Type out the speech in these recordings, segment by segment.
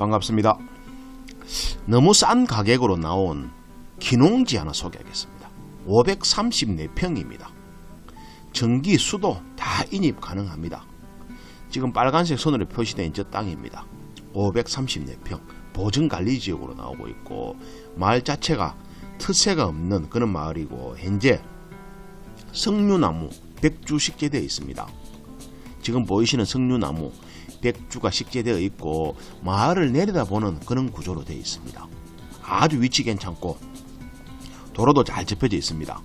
반갑습니다. 너무 싼 가격으로 나온 기농지 하나 소개하겠습니다. 534평입니다. 전기, 수도 다 인입 가능합니다. 지금 빨간색 선으로 표시된 저 땅입니다. 534평 보증관리지역으로 나오고 있고 마을 자체가 특세가 없는 그런 마을이고 현재 석류나무 100주 식재되어 있습니다. 지금 보이시는 석류나무 100주가 식재되어 있고 마을을 내려다보는 그런 구조로 되어 있습니다. 아주 위치 괜찮고 도로도 잘 접혀져 있습니다.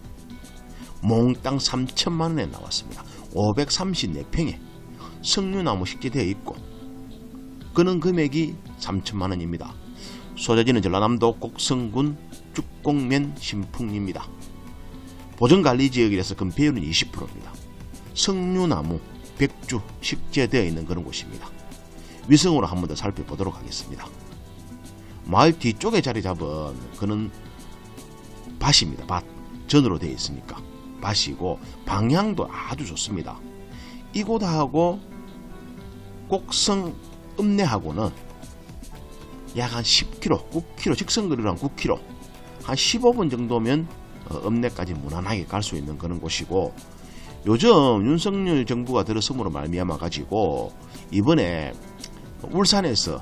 몽땅 3천만 원에 나왔습니다. 534평에 석류나무 식재되어 있고 그는 금액이 3천만 원입니다. 소재지는 전라남도 곡성군 죽곡면 신풍입니다. 보전관리지역이라서 건폐율은 20%입니다. 석류나무 100주 식재되어 있는 그런 곳입니다. 위성으로 한 번 더 살펴보도록 하겠습니다. 마을 뒤쪽에 자리 잡은 그는 밭입니다. 밭. 전으로 되어 있으니까. 밭이고 방향도 아주 좋습니다. 이곳하고 꼭성 읍내하고는 약 한 10km, 9km, 직선거리로 한 9km, 한 15분 정도면 어, 읍내까지 무난하게 갈 수 있는 그런 곳이고 요즘 윤석열 정부가 들어섬으로 말미암아 가지고 이번에 울산에서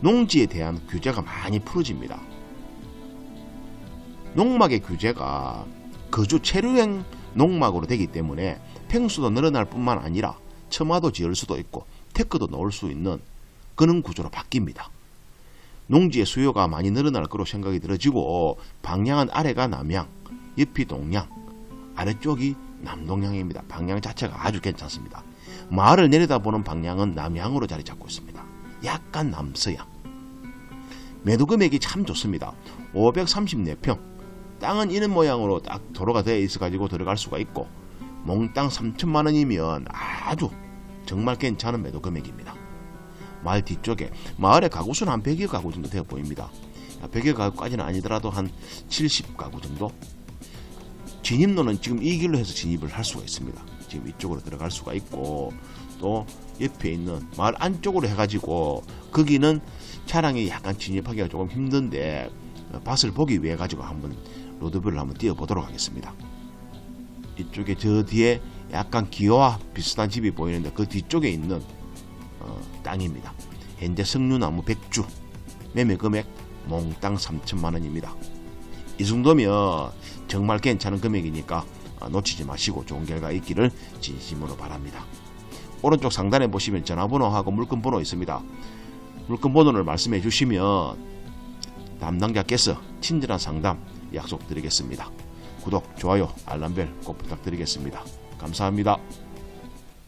농지에 대한 규제가 많이 풀어집니다. 농막의 규제가 거주 체류형 농막으로 되기 때문에 평수도 늘어날 뿐만 아니라 처마도 지을 수도 있고 테크도 넣을 수 있는 그런 구조로 바뀝니다. 농지의 수요가 많이 늘어날 거로 생각이 들어지고 방향은 아래가 남향, 옆이 동향, 아래쪽이 남동향입니다. 방향 자체가 아주 괜찮습니다. 마을을 내려다보는 방향은 남향으로 자리 잡고 있습니다. 약간 남서향. 매도 금액이 참 좋습니다. 534평. 땅은 이런 모양으로 딱 도로가 되어 있어 가지고 들어갈 수가 있고 몽땅 3천만 원이면 아주 정말 괜찮은 매도 금액입니다. 마을 뒤쪽에 마을의 가구 수는 한 100여 가구 정도 되어 보입니다. 100여 가구까지는 아니더라도 한 70가구 정도 진입로는 지금 이 길로 해서 진입을 할 수가 있습니다. 지금 이쪽으로 들어갈 수가 있고 또 옆에 있는 마을 안쪽으로 해가지고 거기는 차량이 약간 진입하기가 조금 힘든데 밭을 보기 위해 가지고 한번 로드뷰를 한번 띄워보도록 하겠습니다. 이쪽에 저 뒤에 약간 기와와 비슷한 집이 보이는데 그 뒤쪽에 있는 어, 땅입니다. 현재 석류나무 100주 매매 금액 몽땅 3천만 원입니다. 이 정도면 정말 괜찮은 금액이니까 아, 놓치지 마시고 좋은 결과 있기를 진심으로 바랍니다. 오른쪽 상단에 보시면 전화번호하고 물건 번호 있습니다. 물건 번호를 말씀해 주시면 담당자께서 친절한 상담 약속드리겠습니다. 구독, 좋아요, 알람벨 꼭 부탁드리겠습니다. 감사합니다.